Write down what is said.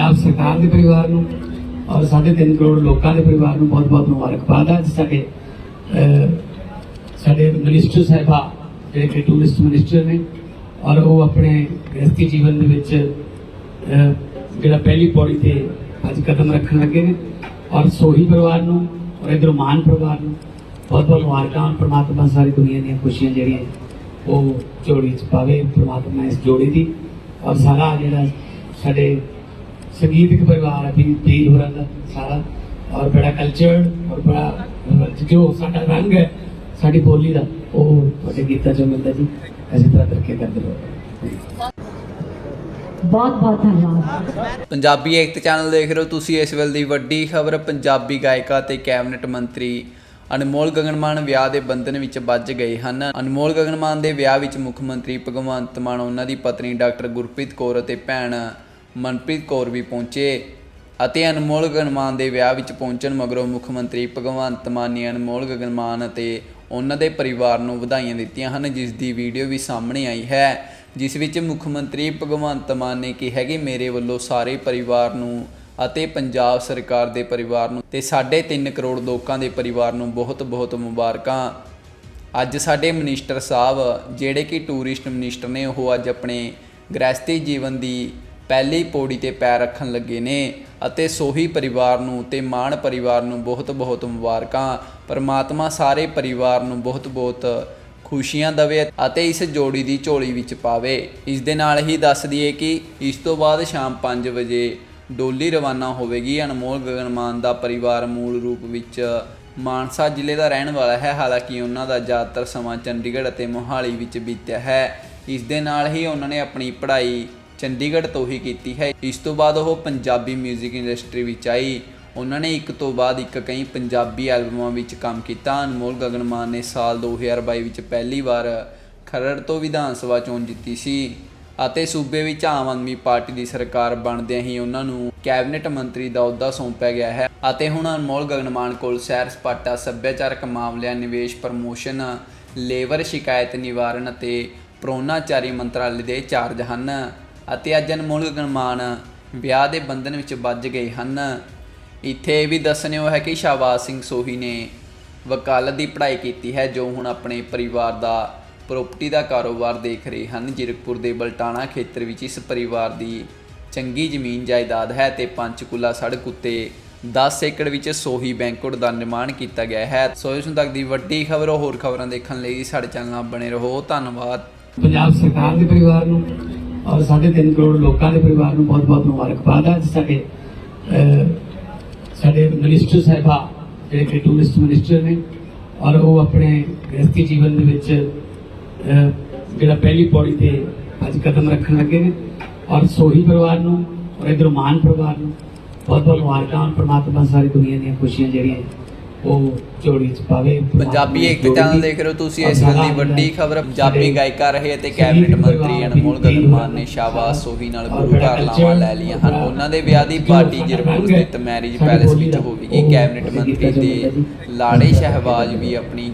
ਪੰਜਾਬ ਸਰਕਾਰ ਦੇ ਪਰਿਵਾਰ ਨੂੰ ਔਰ ਸਾਢੇ ਤਿੰਨ ਕਰੋੜ ਲੋਕਾਂ ਦੇ ਪਰਿਵਾਰ ਨੂੰ ਬਹੁਤ-ਬਹੁਤ ਮੁਬਾਰਕਬਾਦ ਹੈ। ਸਾਡੇ ਸਾਡੇ ਮਿਨਿਸਟਰ ਸਾਹਿਬਾ, ਜਿਹੜੇ ਕਿ ਟੂਰਿਸਟ ਮਿਨਿਸਟਰ ਨੇ, ਔਰ ਉਹ ਆਪਣੇ ਗ੍ਰਸਤੀ ਜੀਵਨ ਦੇ ਵਿੱਚ ਜਿਹੜਾ ਪਹਿਲੀ ਪੌੜੀ ਤੇ ਅੱਜ ਕਦਮ ਰੱਖਣ ਲੱਗੇ ਨੇ। ਔਰ ਸੋਹੀ ਪਰਿਵਾਰ ਨੂੰ ਔਰ ਇਧਰ ਮਾਨ ਪਰਿਵਾਰ ਨੂੰ ਬਹੁਤ ਬਹੁਤ ਮੁਬਾਰਕਾਂ। ਔਰ ਪ੍ਰਮਾਤਮਾ ਸਾਰੀ ਦੁਨੀਆ ਦੀਆਂ ਖੁਸ਼ੀਆਂ ਜਿਹੜੀਆਂ ਉਹ ਜੋੜੀ ਚ ਪਾਵੇ। ਪ੍ਰਮਾਤਮਾ ਇਸ ਜੋੜੀ ਦੀ। ਔਰ ਸਾਰਾ ਜਿਹੜਾ ਸਾਡੇ ਸੰਗੀਤਕ ਪਰਿਵਾਰ ਹੈ ਵੀ ਵੀਰ ਹੋਰਾਂ ਦਾ ਸਾਰਾ। ਔਰ ਬੜਾ ਕਲਚਰਡ ਔਰ ਬੜਾ ਜੋ ਸਾਡਾ ਰੰਗ ਹੈ ਸਾਡੀ ਬੋਲੀ ਦਾ ਉਹ ਤੁਹਾਡੇ ਗੀਤਾਂ ਚੋਂ ਮਿਲਦਾ ਜੀ। ਇਸੇ ਤਰ੍ਹਾਂ ਤਰੱਕੀ ਕਰਦੇ ਰਹੋ। ਬਹੁਤ ਬਹੁਤ ਧੰਨਵਾਦ। ਪੰਜਾਬੀ ਏਕਤਾ ਚੈਨਲ ਦੇਖ ਰਹੇ ਹੋ ਤੁਸੀਂ ਇਸ ਵੇਲੇ ਦੀ ਵੱਡੀ ਖਬਰ ਪੰਜਾਬੀ ਗਾਇਕਾ ਤੇ ਕੈਬਨਿਟ ਮੰਤਰੀ ਅਨਮੋਲ ਗਗਨਮਾਨ ਵਿਆਹ ਦੇ ਬੰਧਨ ਵਿੱਚ ਵੱਜ ਗਏ ਹਨ। ਅਨਮੋਲ ਗਗਨਮਾਨ ਦੇ ਵਿਆਹ ਵਿੱਚ ਮੁੱਖ ਮੰਤਰੀ ਭਗਵੰਤ ਮਾਨ ਉਹਨਾਂ ਦੀ ਪਤਨੀ ਡਾਕਟਰ ਗੁਰਪ੍ਰੀਤ ਕੌਰ ਅਤੇ ਭੈਣ ਮਨਪ੍ਰੀਤ ਕੌਰ ਵੀ ਪਹੁੰਚੇ ਅਤੇ ਅਨਮੋਲ ਗਗਨਮਾਨ ਦੇ ਵਿਆਹ ਵਿੱਚ ਪਹੁੰਚਣ ਮਗਰੋਂ ਮੁੱਖ ਮੰਤਰੀ ਭਗਵੰਤ ਮਾਨ ਨੇ ਅਨਮੋਲ ਗਗਨਮਾਨ ਅਤੇ ਉਹਨਾਂ ਦੇ ਪਰਿਵਾਰ ਨੂੰ ਵਧਾਈਆਂ ਦਿੱਤੀਆਂ ਹਨ, ਜਿਸ ਦੀ ਵੀਡੀਓ ਵੀ ਸਾਹਮਣੇ ਆਈ ਹੈ, ਜਿਸ ਵਿੱਚ ਮੁੱਖ ਮੰਤਰੀ ਭਗਵੰਤ ਮਾਨ ਨੇ ਕਿਹਾ ਕਿ ਮੇਰੇ ਵੱਲੋਂ ਸਾਰੇ ਪਰਿਵਾਰ ਨੂੰ ਅਤੇ ਪੰਜਾਬ ਸਰਕਾਰ ਦੇ ਪਰਿਵਾਰ ਨੂੰ ਤੇ ਸਾਢੇ ਤਿੰਨ ਕਰੋੜ ਲੋਕਾਂ ਦੇ ਪਰਿਵਾਰ ਨੂੰ ਬਹੁਤ-ਬਹੁਤ ਮੁਬਾਰਕਾਂ। ਅੱਜ ਸਾਡੇ ਮਿਨਿਸਟਰ ਸਾਹਿਬ, ਜਿਹੜੇ ਕਿ ਟੂਰਿਸਟ ਮਿਨਿਸਟਰ ਨੇ, ਉਹ ਅੱਜ ਆਪਣੇ ਗ੍ਰਸਤੀ ਜੀਵਨ ਦੀ ਪਹਿਲੀ ਪੌੜੀ ਤੇ ਪੈਰ ਰੱਖਣ ਲੱਗੇ ਨੇ ਅਤੇ ਸੋਹੀ ਪਰਿਵਾਰ ਨੂੰ ਤੇ ਮਾਣ ਪਰਿਵਾਰ ਨੂੰ ਬਹੁਤ-ਬਹੁਤ ਮੁਬਾਰਕਾਂ। ਪਰਮਾਤਮਾ ਸਾਰੇ ਪਰਿਵਾਰ ਨੂੰ ਬਹੁਤ-ਬਹੁਤ ਖੁਸ਼ੀਆਂ ਦਵੇ ਅਤੇ ਇਸ ਜੋੜੀ ਦੀ ਝੋਲੀ ਵਿੱਚ ਪਾਵੇ। ਇਸ ਦੇ ਨਾਲ ਹੀ ਦੱਸ ਦਈਏ ਕਿ ਇਸ ਤੋਂ ਬਾਅਦ ਸ਼ਾਮ 5 ਵਜੇ ਡੋਲੀ ਰਵਾਨਾ ਹੋਵੇਗੀ। ਅਨਮੋਲ ਗਗਨਮਾਨ ਦਾ ਪਰਿਵਾਰ ਮੂਲ ਰੂਪ ਵਿੱਚ ਮਾਨਸਾ ਜ਼ਿਲ੍ਹੇ ਦਾ ਰਹਿਣ ਵਾਲਾ ਹੈ। ਹਾਲਾਂਕਿ ਉਹਨਾਂ ਦਾ ਜ਼ਿਆਦਾਤਰ ਸਮਾਂ ਚੰਡੀਗੜ੍ਹ ਅਤੇ ਮੋਹਾਲੀ ਵਿੱਚ ਬੀਤਿਆ ਹੈ। ਇਸ ਦੇ ਨਾਲ ਹੀ ਉਹਨਾਂ ਨੇ ਆਪਣੀ ਪੜ੍ਹਾਈ ਚੰਡੀਗੜ੍ਹ ਤੋਂ ਹੀ ਕੀਤੀ ਹੈ। ਇਸ ਤੋਂ ਬਾਅਦ ਉਹ ਪੰਜਾਬੀ 뮤직 ਇੰਡਸਟਰੀ ਵਿੱਚ ਆਈ। ਉਹਨਾਂ ਨੇ ਇੱਕ ਤੋਂ ਬਾਅਦ ਇੱਕ ਕਈ ਪੰਜਾਬੀ ਐਲਬਮਾਂ ਵਿੱਚ ਕੰਮ ਕੀਤਾ। ਅਨਮੋਲ ਗਗਨਮਾਨ ਨੇ ਸਾਲ 2022 ਵਿੱਚ ਪਹਿਲੀ ਵਾਰ ਖਰੜ ਤੋਂ ਵਿਧਾਨ ਸਭਾ ਚੋਣ ਜਿੱਤੀ ਸੀ ਅਤੇ ਸੂਬੇ ਵਿੱਚ ਆਮ ਆਦਮੀ ਪਾਰਟੀ ਦੀ ਸਰਕਾਰ ਬਣਦਿਆਂ ਹੀ ਉਹਨਾਂ ਨੂੰ ਕੈਬਨਿਟ ਮੰਤਰੀ ਦਾ ਅਹੁਦਾ ਸੌਂਪਿਆ ਗਿਆ ਹੈ ਅਤੇ ਹੁਣ ਅਨਮੋਲ ਗਗਨਮਾਨ ਕੋਲ ਸੈਰ ਸਪਾਟਾ, ਸੱਭਿਆਚਾਰਕ ਮਾਮਲਿਆਂ, ਨਿਵੇਸ਼, ਪ੍ਰਮੋਸ਼ਨ, ਲੇਬਰ ਸ਼ਿਕਾਇਤ ਨਿਵਾਰਨ ਅਤੇ ਪ੍ਰੋਨਾਚਾਰੀ ਮੰਤਰਾਲੇ ਦੇ ਚਾਰਜ ਹਨ। ਅਤੇ ਅੱਜ ਅਨਮੋਲ ਗਗਨਮਾਨ ਵਿਆਹ ਦੇ ਬੰਧਨ ਵਿੱਚ ਵੱਜ ਗਏ ਹਨ। ਇੱਥੇ ਇਹ ਵੀ ਦੱਸਣਯੋਗ ਹੈ ਕਿ ਸ਼ਾਹਬਾਜ਼ ਸਿੰਘ ਸੋਹੀ ਨੇ ਵਕਾਲਤ ਦੀ ਪੜ੍ਹਾਈ ਕੀਤੀ ਹੈ, ਜੋ ਹੁਣ ਆਪਣੇ ਪਰਿਵਾਰ ਦਾ ਪ੍ਰਾਪਰਟੀ ਦਾ ਕਾਰੋਬਾਰ ਦੇਖ ਰਹੇ ਹਨ। ਜਿਰਕਪੁਰ ਦੇ ਬਲਟਾਣਾ ਖੇਤਰ ਵਿੱਚ ਇਸ ਪਰਿਵਾਰ ਦੀ ਚੰਗੀ ਜ਼ਮੀਨ ਜਾਇਦਾਦ ਹੈ ਤੇ ਪੰਚਕੂਲਾ ਸੜਕ ਉੱਤੇ 10 ਏਕੜ ਵਿੱਚ ਸੋਹੀ ਬੈਂਕੁਟ ਦਾ ਨਿਰਮਾਣ ਕੀਤਾ ਗਿਆ ਹੈ। ਸੋ ਇਸ ਤੱਕ ਦੀ ਵੱਡੀ ਖਬਰ, ਹੋਰ ਖਬਰਾਂ ਦੇਖਣ ਲਈ ਸਾਡੇ ਚੈਨਲ ਨਾਲ ਬਣੇ ਰਹੋ। ਧੰਨਵਾਦ। ਪੰਜਾਬ ਸਰਕਾਰ ਦੇ ਪਰਿਵਾਰ ਨੂੰ ਔਰ ਸਾਢੇ ਤਿੰਨ ਕਰੋੜ ਲੋਕਾਂ ਦੇ ਪਰਿਵਾਰ ਨੂੰ ਬਹੁਤ-ਬਹੁਤ ਮੁਬਾਰਕਬਾਦ ਹੈ ਅੱਜ ਸਾਡੇ ਸਾਡੇ ਮਿਨਿਸਟਰ ਸਾਹਿਬਾ, ਜਿਹੜੇ ਕਿ ਟੂਰਿਸਟ ਮਿਨਿਸਟਰ ਨੇ, ਔਰ ਉਹ ਆਪਣੇ ਗ੍ਰਸਤੀ ਜੀਵਨ ਦੇ ਵਿੱਚ ਜਿਹੜਾ ਪਹਿਲੀ ਪੌੜੀ ਤੇ ਅੱਜ ਕਦਮ ਰੱਖਣ ਲੱਗੇ ਨੇ। ਔਰ ਸੋਹੀ ਪਰਿਵਾਰ ਨੂੰ ਔਰ ਇਧਰ ਮਾਨ ਪਰਿਵਾਰ ਨੂੰ ਬਹੁਤ-ਬਹੁਤ ਮੁਬਾਰਕਾਂ। ਔਰ ਪ੍ਰਮਾਤਮਾ ਸਾਰੀ ਦੁਨੀਆ ਦੀਆਂ ਖੁਸ਼ੀਆਂ ਜਿਹੜੀਆਂ ਉਹ ਜੋੜੀ ਚ ਪਾਵੇ ਪੰਜਾਬੀ ਏਕਤਾ ਚੈਨਲ ਦੇਖ ਰਹੇ ਹੋ ਤੁਸੀਂ ਇਸ ਵੇਲੇ ਦੀ ਵੱਡੀ ਖਬਰ ਪੰਜਾਬੀ ਗਾਇਕਾ ਰਹੇ ਅਤੇ ਕੈਬਨਿਟ ਮੰਤਰੀ ਅਨਮੋਲ ਗਗਨਮਾਨ ਨੇ ਸ਼ਾਹਬਾਜ਼ ਸੋਹੀ ਨਾਲ ਗੁਰੂ ਘਰ ਲਾਵਾਂ ਲੈ ਲਈਆਂ ਹਨ। ਉਹਨਾਂ ਦੇ ਵਿਆਹ ਦੀ ਪਾਰਟੀ ਜਰਪੁਰ ਸਥਿਤ ਮੈਰਿਜ ਪੈਲੇਸ ਵਿੱਚ ਹੋਵੇਗੀ। ਕੈਬਨਿਟ ਮੰਤਰੀ ਦੇ ਲਾੜੇ ਸ਼ਹਿਬਾਜ਼ ਵੀ ਆਪਣੀ